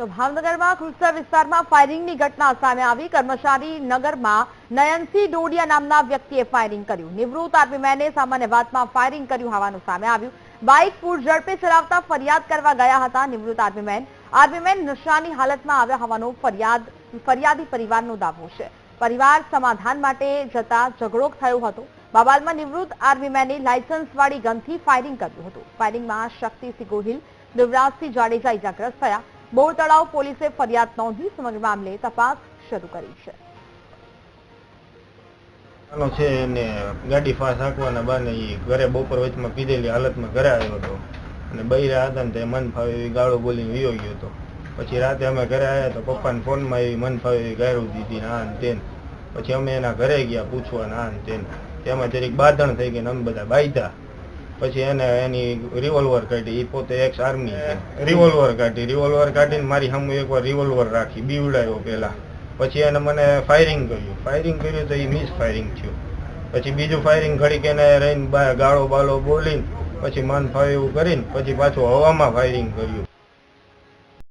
તો ભાવનગરમાં કૃષ્ણ વિસ્તારમાં ફાયરિંગની ઘટના સામે આવી. કર્મચારી નગરમાં નયનસિંહ ડોડિયા નામના વ્યક્તિએ ફાયરિંગ કર્યું. નિવૃત્ત આર્મીમેને સામાન્ય વાતમાં ફાયરિંગ કર્યું હોવાનું સામે આવ્યું. બાઇક પૂર ઝડપે ચલાવતા ફરિયાદ કરવા ગયા હતા નિવૃત્ત આર્મીમેન આર્મીમેન નશાની હાલતમાં આવ્યા હોવાનો ફરિયાદ, ફરિયાદી પરિવારનો દાવો છે. પરિવાર સમાધાન માટે જતા ઝઘડો થયો હતો. બાબાલમાં નિવૃત્ત આર્મીમેને લાયસન્સવાળી ગનથી ફાયરિંગ કર્યું હતું. ફાયરિંગમાં શક્તિસિંહ ગોહિલ, દેવરાજસિંહ જાડેજા ઇજાગ્રસ્ત થયા. બોર તળાવ પોલીસે ફરિયાદ નોંધી સમગ્ર મામલે તપાસ શરૂ કરી છે. આનો છે એને ગાડી ફાસ હાંકવાના બાને એ ઘરે બપોર વચમાં પીધેલી હાલતમાં ઘરે આવ્યો હતો. અને બૈરા હતા ને તે મન ફાવે એવી ગાળો બોલીને વિયો ગયો હતો. પછી રાતે અમે ઘરે આવ્યા તો પપ્પાને ફોનમાં એવી મન ફાવે એવી ગાયરું દીધી આ ને તેન. પછી અમે એના ઘરે ગયા પૂછવા ને ને તેન. તેમાં જરીક બાંધણ થઈ ગઈ ને અમે બધા બાંધ્યા પછી એને એની રિવોલ્વર કાઢી એ પોતે એક્સ આર્મી છે. રિવોલ્વર કાઢી રિવોલ્વર કાઢીને મારી સામે એકવાર રિવોલ્વર રાખી, બીવડાયો પહેલા. પછી એને મને ફાયરિંગ કર્યું. ફાયરિંગ કર્યું તો એ મિસ ફાયરિંગ થયું. પછી બીજું ફાયરિંગ ઘડીક એને રહીને ગાળો બાળો બોલીને, પછી મન ફાવે એવું કરીને, પછી પાછું હવામાં ફાયરિંગ કર્યું.